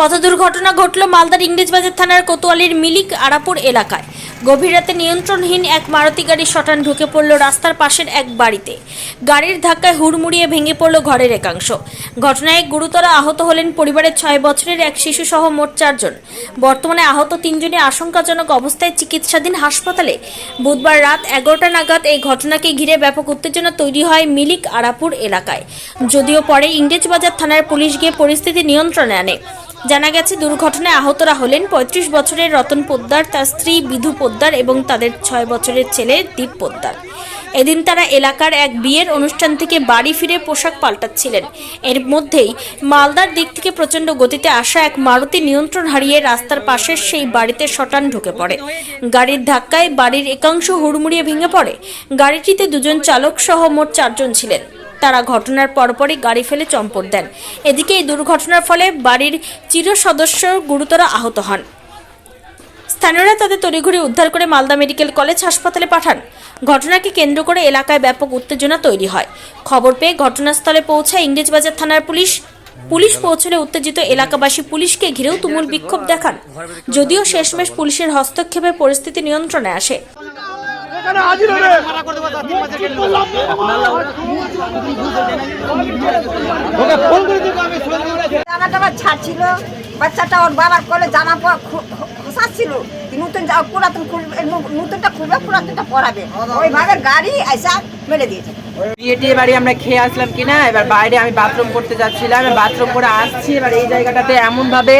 পথ দুর্ঘটনা ঘটল মালদার ইংরেজবাজার থানার কোতোয়ালির মিলিক আরাপুর এলাকায়। গভীর রাতে নিয়ন্ত্রণহীন এক মারুতি গাড়ি শটান ঢুকে পড়ল রাস্তার পাশের এক বাড়িতে। গাড়ির ধাক্কায় হুড়মুড়িয়ে ভেঙে পড়ল ঘরের একাংশ। ঘটনায় গুরুতর আহত হলেন পরিবারের ছয় বছরের এক শিশু সহ মোট চারজন। বর্তমানে আহত তিনজনই আশঙ্কাজনক অবস্থায় চিকিৎসাধীন হাসপাতালে। বুধবার রাত এগারোটা নাগাদ এই ঘটনাকে ঘিরে ব্যাপক উত্তেজনা তৈরি হয় মিলিক আরাপুর এলাকায়। যদিও পরে ইংরেজবাজার থানার পুলিশ গিয়ে পরিস্থিতি নিয়ন্ত্রণে আনে। জানা গেছে, দুর্ঘটনায় আহতরা হলেন পঁয়ত্রিশ বছরের রতন পোদ্দার, তার স্ত্রী বিধু পোদ্দার এবং তাদের ছয় বছরের ছেলে দীপ পোদ্দার। এদিন তারা এলাকার এক বিয়ের অনুষ্ঠান থেকে বাড়ি ফিরে পোশাক পাল্টাচ্ছিলেন। এর মধ্যেই মালদার দিক থেকে প্রচণ্ড গতিতে আসা এক মারুতি নিয়ন্ত্রণ হারিয়ে রাস্তার পাশের সেই বাড়িতে শটান ঢুকে পড়ে। গাড়ির ধাক্কায় বাড়ির একাংশ হুড়মুড়িয়ে ভেঙে পড়ে। গাড়িটিতে দুজন চালক সহ মোট চারজন ছিলেন। তারা ঘটনার পরপরই গাড়ি ফেলে চম্পট দেন। এদিকে এই দুর্ঘটনার ফলে বাড়ির চির সদস্য গুরুতর আহত হন। স্থানীয়রা তাদের তড়িঘড়ি উদ্ধার করে মালদা মেডিকেল কলেজ হাসপাতালে পাঠান। ঘটনাকে কেন্দ্র করে এলাকায় ব্যাপক উত্তেজনা তৈরি হয়। খবর পেয়ে ঘটনাস্থলে পৌঁছায় ইংরেজবাজার থানার পুলিশ। পুলিশ পৌঁছলে উত্তেজিত এলাকাবাসী পুলিশকে ঘিরেও তুমুল বিক্ষোভ দেখান। যদিও শেষমেশ পুলিশের হস্তক্ষেপে পরিস্থিতি নিয়ন্ত্রণে আসে। এখানে হাজির হলে ওকে ফোন করে দিবো আমি জামা টামা ছাড়ছিল বাচ্চাটা ওর বাবার কোলে জামা খোসাচ্ছিল। নতুন পুরাতন খুলবে নতুনটা খুলবে পুরাতনটা পরাবে। ওইভাবে গাড়ি এসা মেরে দিয়েছে। বিয়ে টিয়ে বাড়ি আমরা খেয়ে আসলাম কিনা? এবার বাইরে আমি বাথরুম করতে যাচ্ছিলাম বাথরুম করে আসছি। এবার এই জায়গাটাতে এমন ভাবে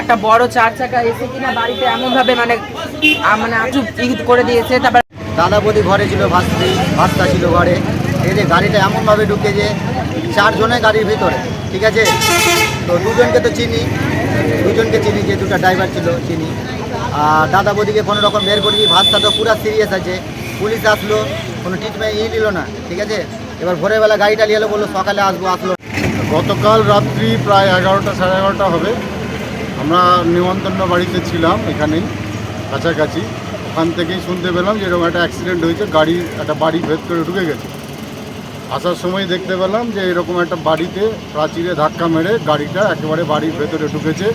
একটা বড় চার চাকা এসে কিনা বাড়িতে এমন ভাবে মানে মানে আচু করে দিয়েছে। তারপর দাদা বৌদি ঘরে ছিল, ভাস্তি, ভাস্তা ছিল ঘরে। যে গাড়িটা এমনভাবে ঢুকে যে চারজনে গাড়ির ভিতরে, ঠিক আছে? তো দুজনকে তো চিনি, দুজনকে চিনি, যে দুটো ড্রাইভার ছিল, চিনি। আর দাদা বৌদিকে কোনো রকম বের করি ভাস্তা তো পুরো সিরিয়াস আছে। পুলিশ আসলো, কোনো ট্রিটমেন্ট ই নিল না, ঠিক আছে? এবার ভোরবেলা গাড়িটা নিয়ে এলো, বলল সকালে আসব, আসলো। গতকাল রাত্রি প্রায় এগারোটা, সাড়ে এগারোটা হবে। আমরা নিমন্ত্রণ বাড়িতে ছিলাম এখানেই, কাছাকাছি। ওখান থেকেই শুনতে পেলাম যে এরকম একটা অ্যাক্সিডেন্ট হয়েছে, গাড়ি, একটা বাড়ি ভেদ করে ঢুকে গেছে। আসার সময় দেখতে পেলাম যে এরকম একটা বাড়িতে প্রাচীরে ধাক্কা মেরে গাড়িটা একেবারে বাড়ির ভেতরে ঢুকেছে।